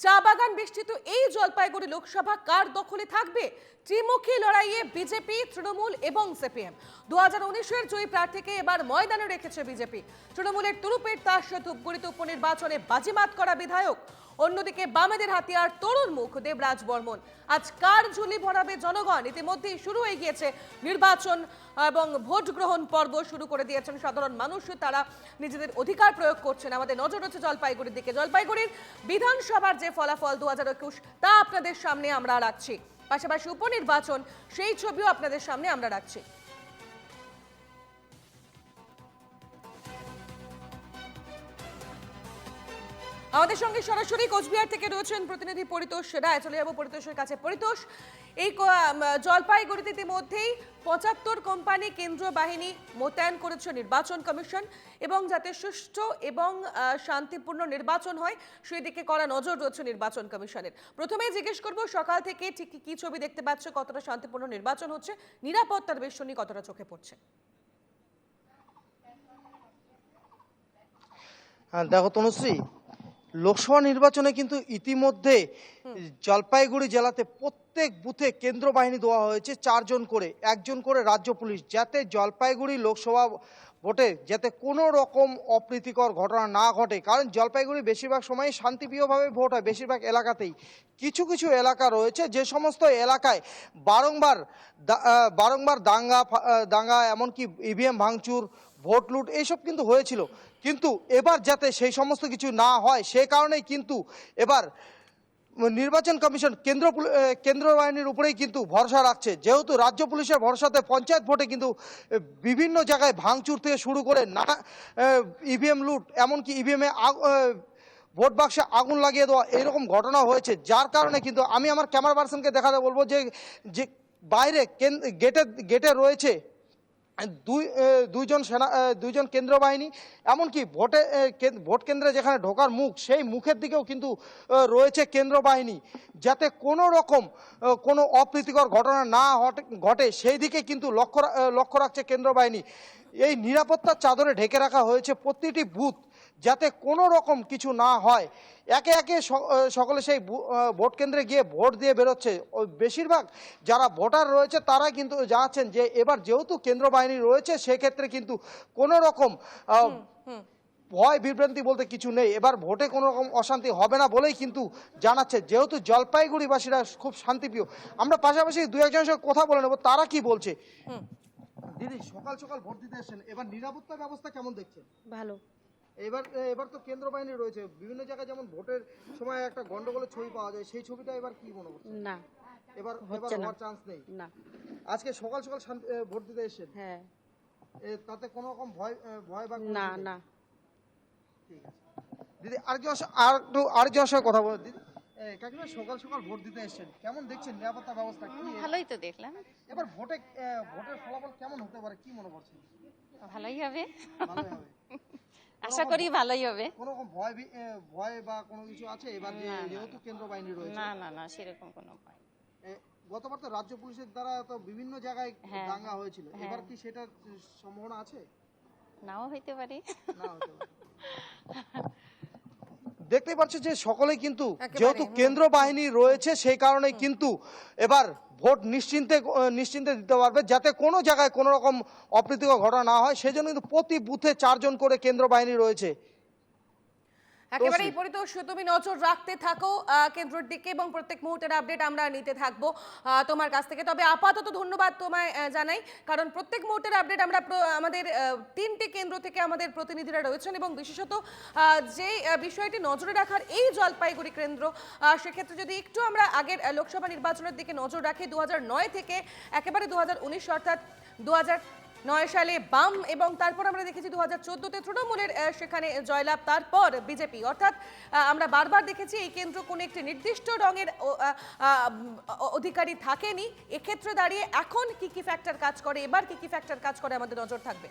চা বাগান বেষ্টিত এই জলপাইগুড়ি লোকসভা কার দখলে থাকবে? ত্রিমুখী লড়াইয়ে বিজেপি, তৃণমূল এবং সিপিএম। দু হাজার উনিশের জয়ী প্রার্থীকে এবার ময়দানে রেখেছে বিজেপি। তৃণমূলের তুরুপের তাস ধূপগুড়িতে উপনির্বাচনে বাজিমাত করা বিধায়ক অন্যদিকে বামেদের হাতিয়ার তরুণ মুখ দেবরাজ বর্মন। আজ কার ঝুলি ভরাবে জনগণ? ইতিমধ্যেই শুরু হয়ে গিয়েছে নির্বাচন এবং ভোট গ্রহণ পর্ব শুরু করে দিয়েছেন সাধারণ মানুষ। তারা নিজেদের অধিকার প্রয়োগ করছেন। আমাদের নজর হচ্ছে জলপাইগুড়ির দিকে। জলপাইগুড়ির বিধানসভার যে ফলাফল দু হাজার একুশ, তা আপনাদের সামনে আমরা রাখছি। পাশাপাশি উপনির্বাচন, সেই ছবিও আপনাদের সামনে আমরা রাখছি। আমাদের সঙ্গে সরাসরি কোচবিহার থেকে রয়েছেন প্রতিনিধি পরিতোষ রায়। চলে যাব পরিতোষের কাছে। পরিতোষ, এই জলপাইগুড়িতে ইতিমধ্যেই পঁচাত্তর কোম্পানি কেন্দ্রীয় বাহিনী মোতায়েন করেছে নির্বাচন কমিশন এবং যাতে সুষ্ঠু এবং শান্তিপূর্ণ নির্বাচন হয়, সেই দিকে করা নজর রয়েছে নির্বাচন কমিশনের। প্রথমেই জিজ্ঞেস করব, সকাল থেকে ঠিক কি- কি ছবি দেখতে পাচ্ছ, কতটা শান্তিপূর্ণ নির্বাচন হচ্ছে, নিরাপত্তার বেষ্টনী কতটা চোখে পড়ছে? হ্যাঁ দেখো তনুশ্রী লোকসভা নির্বাচনে কিন্তু ইতিমধ্যে জলপাইগুড়ি জেলাতে প্রত্যেক বুথে কেন্দ্র বাহিনী দেওয়া হয়েছে চারজন করে একজন করে রাজ্য পুলিশ যাতে জলপাইগুড়ি লোকসভা ভোটে যাতে কোনো রকম অপ্রীতিকর ঘটনা না ঘটে। কারণ জলপাইগুড়ি বেশিরভাগ সময় শান্তিপ্রিয়ভাবে ভোট হয় বেশিরভাগ এলাকাতেই। কিছু কিছু এলাকা রয়েছে যে সমস্ত এলাকায় বারংবার বারংবার দাঙ্গা দাঙ্গা এমনকি ইভিএম ভাঙচুর ভোট লুট এইসব কিন্তু হয়েছিল। কিন্তু এবার যাতে সেই সমস্ত কিছু না হয়, সে কারণেই কিন্তু এবার নির্বাচন কমিশন কেন্দ্র কেন্দ্র বাহিনীর উপরেই কিন্তু ভরসা রাখছে। যেহেতু রাজ্য পুলিশের ভরসাতে পঞ্চায়েত ভোটে কিন্তু বিভিন্ন জায়গায় ভাঙচুর থেকে শুরু করে না ইভিএম লুট, এমনকি ইভিএমে ভোট বাক্সে আগুন লাগিয়ে দেওয়া এরকম ঘটনা হয়েছে, যার কারণে কিন্তু আমি আমার ক্যামেরা পার্সনকে দেখাতে বলব যে যে বাইরে গেটে গেটে রয়েছে দুই দুইজন সেনা দুইজন কেন্দ্র বাহিনী, এমনকি ভোটে ভোট কেন্দ্রে যেখানে ঢোকার মুখ, সেই মুখের দিকেও কিন্তু রয়েছে কেন্দ্র বাহিনী। যাতে কোনো রকম কোনো অপ্রীতিকর ঘটনা না ঘটে, সেই দিকে কিন্তু লক্ষ্য লক্ষ্য রাখছে কেন্দ্র বাহিনী। এই নিরাপত্তার চাদরে ঢেকে রাখা হয়েছে প্রতিটি বুথ যাতে কোনো রকম কিছু না হয়। একে একে সকলে সেই ভোট কেন্দ্রে গিয়ে ভোট দিয়ে বেরোচ্ছে। ও বেশিরভাগ যারা ভোটার রয়েছে তারা কিন্তু জানাচ্ছেন যে এবার যেহেতু কেন্দ্র বাহিনী রয়েছে সেক্ষেত্রে কিন্তু কোনো রকম ভয় বিভ্রান্তি বলতে কিছু নেই। এবার ভোটে কোনো রকম অশান্তি হবে না বলেই কিন্তু জানাচ্ছে। যেহেতু জলপাইগুড়িবাসীরা খুব শান্তিপ্রিয় আমরা পাশাপাশি দু একজনের সঙ্গে কথা বলে নেব। তারা কি বলছে? দিদি সকাল সকাল ভোট দিতে এসেছেন। এবার নিরাপত্তা ব্যবস্থা কেমন দেখছেন? ভালো। এবার এবার তো কেন্দ্র বাহিনী রয়েছে। বিভিন্ন জায়গায় যেমন ভোটের সময় একটা গন্ডগোলের ছবি পাওয়া যায় সেই ছবিটা এবার কি মনে করছে না। এবার এবার হওয়ার চান্স নেই। না। আজকে সকাল সকাল ভোট দিতে এসেছেন। হ্যাঁ। তাতে কোনো রকম ভয় ভয় বা না? না। ঠিক আছে। দিদি আরেকজন সা- আর একটু আরেকজনের সঙ্গে কথা বলো দিদি এ, কাকিমা সকাল সকাল ভোট দিতে এসেছেন। কেমন দেখছেন নিরাপত্তা ব্যবস্থা? কি ভালোই তো দেখলাম। এবার ভোটে ভোটের ফলাফল কেমন হতে পারে? কি মনে করছেন? ভালোই হবে। ভালোই হবে। আশা করি ভালোই হবে। কোনো রকম ভয় ভয় বা কোনো কিছু আছে? এবার যেহেতু কেন্দ্র বাহিনী রয়েছে। না না না সেরকম কোনো ভয় গতবার তো রাজ্য পুলিশের দ্বারা তো বিভিন্ন জায়গায় হ্যাঁ। দাঙ্গা হয়েছিল। হ্যাঁ। এবার কি সেটার সম্ভাবনা আছে? নাও হইতে পারে। দেখতেই পাচ্ছ যে সকলেই কিন্তু যেহেতু কেন্দ্র বাহিনী রয়েছে সেই কারণে কিন্তু এবার ভোট নিশ্চিন্তে নিশ্চিন্তে দিতে পারবে যাতে কোনো জায়গায় কোনো রকম অপ্রীতিকর ঘটনা না হয়। সেজন্য কিন্তু প্রতি বুথে চারজন করে কেন্দ্র বাহিনী রয়েছে। একেবারেই পরিতোষ তুমি নজর রাখতে থাকো কেন্দ্রের দিকে এবং প্রত্যেক মুহূর্তের আপডেট আমরা নিতে থাকব তোমার কাছ থেকে। তবে আপাতত ধন্যবাদ তোমায় জানাই কারণ প্রত্যেক মুহূর্তের আপডেট আমরা আমাদের তিনটি কেন্দ্র থেকে আমাদের প্রতিনিধিরা রয়েছেন এবং বিশেষত যে বিষয়টি নজরে রাখার এই জলপাইগুড়ি কেন্দ্র সেক্ষেত্রে যদি একটু আমরা আগের লোকসভা নির্বাচনের দিকে নজর রাখি দু নয় থেকে একেবারে দু হাজার উনিশ অর্থাৎ দু হাজার নয় সালে বাম এবং তারপর আমরা দেখেছি দু হাজার চোদ্দোতে তৃণমূলের সেখানে জয়লাভ, তারপর বিজেপি। অর্থাৎ আমরা বারবার দেখেছি এই কেন্দ্র কোনো একটি নির্দিষ্ট রঙের অধিকারী থাকেনি। এক্ষেত্রে দাঁড়িয়ে এখন কি কি ফ্যাক্টর কাজ করে? এবার কি কি ফ্যাক্টর কাজ করে? আমাদের নজর থাকবে।